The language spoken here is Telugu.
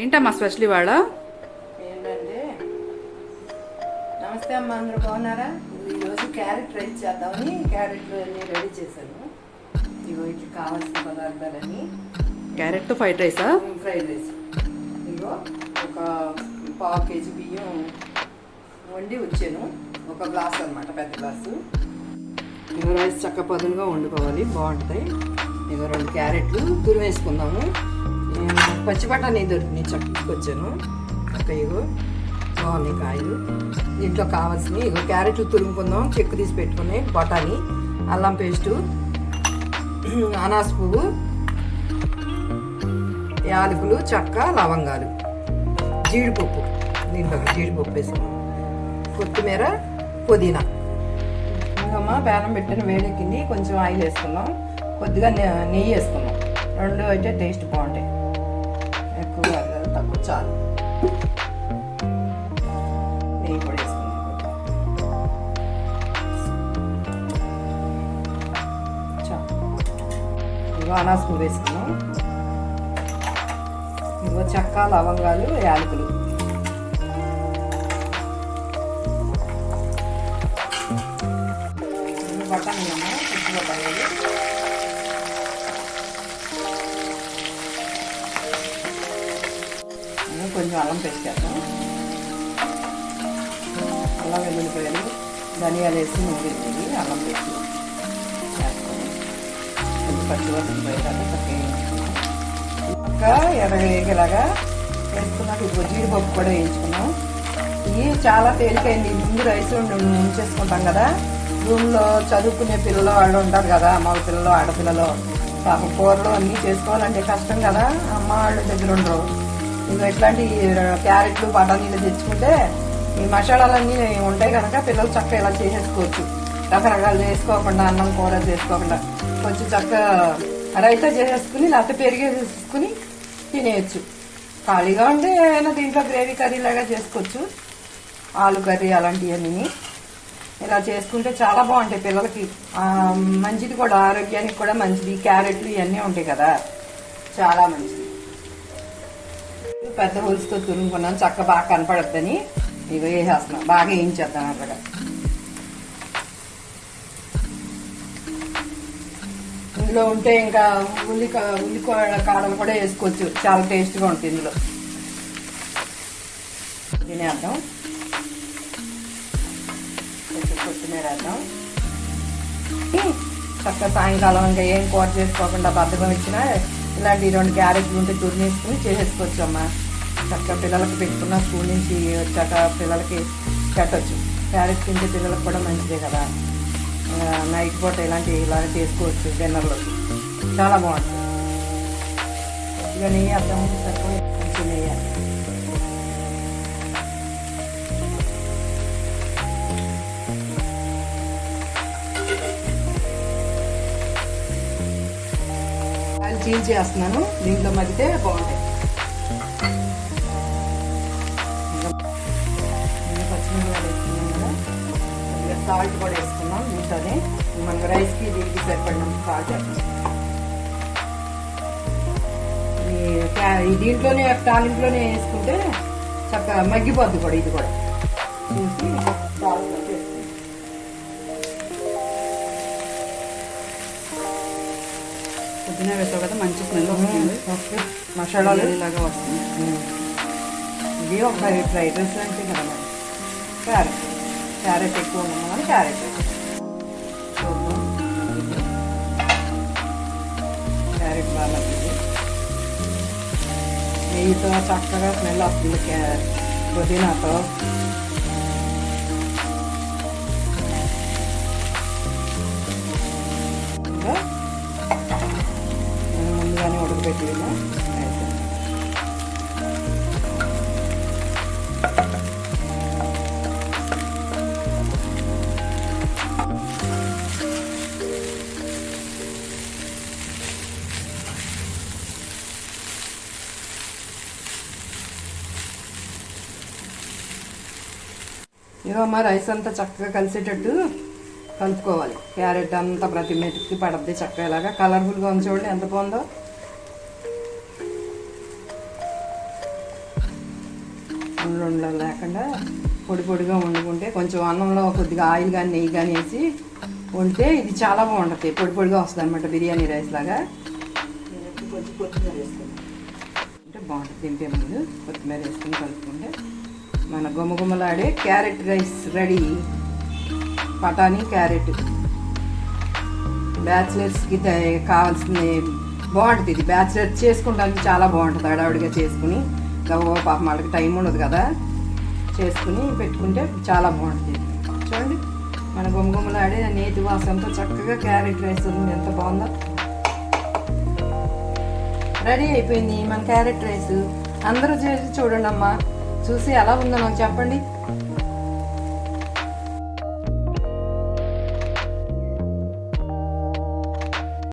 ఏంటమ్మా స్పెషల్ ఇవాళ? ఏంటంటే నమస్తే అమ్మ అందరూ బాగున్నారా? ఈరోజు క్యారెట్ రైస్ చేద్దామని క్యారెట్ అన్ని రెడీ చేశాను. ఇగో ఇట్లా కావాల్సిన పదార్థాలన్నీ. క్యారెట్ ఫ్రైడ్ రైసా? Fried rice. ఇగో ఒక పావు కేజీ బియ్యం వండి వచ్చాను. ఒక గ్లాస్ అన్నమాట పెద్ద గ్లాసు. ఇగో రైస్ చక్క పదునుగా వండుకోవాలి బాగుంటాయి. ఇగో రెండు క్యారెట్లు తురివేసుకుందాము పచ్చి బఠానీ దొరికినాయి చక్కొచ్చాను ఒక ఇగో బాగున్నాయి కాయలు. దీంట్లో కావాల్సినవి ఇగో క్యారెట్లు తురుముకుందాం చెక్కు తీసి పెట్టుకుని బఠానీ అల్లం పేస్టు అనాస పువ్వు యాలకులు చక్క లవంగాలు. జీడిపప్పు దీంట్లో జీడిపప్పు వేసుకున్నాం కొత్తిమీర పుదీనా. ఇంకమ్మ బేలం పెట్టిన వేడెక్కింది కొంచెం ఆయిల్ వేసుకున్నాం కొద్దిగా నె- నెయ్యి వేసుకున్నాం రెండు అయితే టేస్ట్ బాగుంటాయి. చాలు. నెయ్యి కూడా వేసుకున్నాం చాలు. ఇగో అనాస పువ్వు వేసుకున్నాం. ఇగో చెక్క లవంగాలు యాలకులు. ఇవి బఠానీ అమ్మ పచ్చి బఠానీలు. కొంచెం అల్లం పెట్టాను అల్లం వెల్లుల్లిపోయాలి ధనియాలు వేసి నూనె వేసి అల్లం పెట్టి వేస్తాం కొంచెం పచ్చివాసన పోయేదాకా చక్కగా వేయించుకున్నాం ఇంకా వేసుకున్నాక ఇప్పుడు జీడిపప్పు కూడా వేయించుకున్నాం. ఇవి చాలా తేలికైంది. ముందు రైస్ ఉంచేసుకుంటాం కదా. రూమ్లో చదువుకునే పిల్లలు వాళ్ళు ఉంటారు కదా మగ పిల్లలు ఆడపిల్లలు. పాప కూరలు అన్నీ చేసుకోవాలంటే కష్టం కదా. అమ్మ వాళ్ళ దగ్గర ఉండరు. ఇంకా ఇట్లాంటి క్యారెట్లు బఠానీలు తెచ్చుకుంటే ఈ మసాలాలన్నీ ఉంటాయి కనుక పిల్లలు చక్కగా ఇలా చేసేసుకోవచ్చు. రకరకాలు చేసుకోకుండా అన్నం కూర చేసుకోకుండా. కొంచెం చక్కగా రైతా చేసేసుకుని లేకపోతే పెరిగేసుకుని తినేయచ్చు. ఖాళీగా ఉంటే ఏమైనా దీంట్లో గ్రేవీ కర్రీ లాగా చేసుకోవచ్చు. ఆలు కర్రీ అలాంటివన్నీ. ఇలా చేసుకుంటే చాలా బాగుంటాయి పిల్లలకి. మంచిది కూడా ఆరోగ్యానికి కూడా మంచిది. క్యారెట్లు ఇవన్నీ ఉంటాయి కదా. చాలా మంచిది. పెద్ద హోల్స్తో తురుముకున్నాం. చక్క బాగా కనపడద్దని. ఇక వేసేస్తున్నాం బాగా వేయించేద్దాం అట్లాగా ఇందులో ఉంటే ఇంకా ఉల్లి ఉల్లి కాడలు కూడా వేసుకోవచ్చు. చాలా టేస్ట్గా ఉంటుంది ఇందులో. తినేద్దాం. కొంచెం కొత్తిమీర వేద్దాం. చక్కగా సాయంకాలం ఇంకా ఏం కూర చేసుకోకుండా బద్దకం ఇచ్చినా ఇలాంటి రెండు క్యారెట్లు ఉంటే తురిమేసుకుని చేసేసుకోవచ్చు అమ్మ. చక్కగా పిల్లలకి పెట్టుకున్న స్కూల్ నుంచి వచ్చాక పిల్లలకి పెట్టచ్చు. క్యారెట్ తింటే పిల్లలకు కూడా మంచిదే కదా. నైట్ పూట ఇలాంటి ఇలా చేసుకోవచ్చు డిన్నర్లో. చాలా బాగుంటుంది ఇక నెయ్యి అర్థం తక్కువ కొంచెం పీల్ చేస్తున్నాను. దీంట్లో మరిగితే బాగుంటాయి. పచ్చిమిరపకాయలు సాల్ట్ కూడా వేసుకున్నాం దీంట్లోనే మన రైస్కి దీనికి సరిపడినాం సాల్ట్ వేస్తాం ఈ దీంట్లోనే తాలింపులోనే వేసుకుంటే చక్కగా మగ్గిపోద్ది కూడా ఇది కూడా. చూసి సాల్ట్ పుదీనా వేసావు కదా మంచి స్మెల్ వస్తుంది ఓకే మసాలాలు ఇలాగా వస్తుంది ఇది ఒక ఫ్రైడ్ రైస్ అంటే కదా మరి క్యారెట్ క్యారెట్ ఎక్కువ ఉన్నామని క్యారెట్ చూద్దాం క్యారెట్ బాగా మగ్గింది. నెయ్యితో చక్కగా స్మెల్ వస్తుంది క్యా- పుదీనాతో ముందుగానే ఇదో మా రైస్ అంతా చక్కగా కలిసేటట్టు కలుపుకోవాలి. క్యారెట్ అంతా ప్రతి మెట్టుకి పడద్ది చక్కగా ఇలాగా. కలర్ఫుల్గా ఉంది చూడండి ఎంత బాగుందో. ఉండలు ఉండలు లేకుండా పొడి పొడిగా వండుకుంటే కొంచెం అన్నంలో కొద్దిగా ఆయిల్ కానీ నెయ్యి కానీ వేసి వండితే ఇది చాలా బాగుంటుంది. పొడి పొడిగా వస్తుంది అనమాట బిర్యానీ రైస్ లాగా. కొంచెం కొత్తిమీర వేసుకుందాం అంటే బాగుంటుంది. దింపే ముందు కొత్తిమీర వేసుకుని కలుపుకుంటే మన గుమ్మగుమ్మలాడే క్యారెట్ రైస్ రెడీ. బఠానీ క్యారెట్. బ్యాచిలర్స్కి కావాల్సింది బాగుంటుంది. ఇది బ్యాచిలర్స్ చేసుకుంటానికి చాలా బాగుంటుంది. హడావుడిగా చేసుకుని పాపం వాళ్ళకి టైం ఉండదు కదా. చేసుకుని పెట్టుకుంటే చాలా బాగుంటుంది. చూడండి మన గుమ్మగుమ్మలాడే నేతి వాసనతో చక్కగా క్యారెట్ రైస్ ఉంది. ఎంత బాగుందో. రెడీ అయిపోయింది మన క్యారెట్ రైస్. అందరూ చేసి చూడండి అమ్మా చూసి ఎలా ఉందో నాకు చెప్పండి.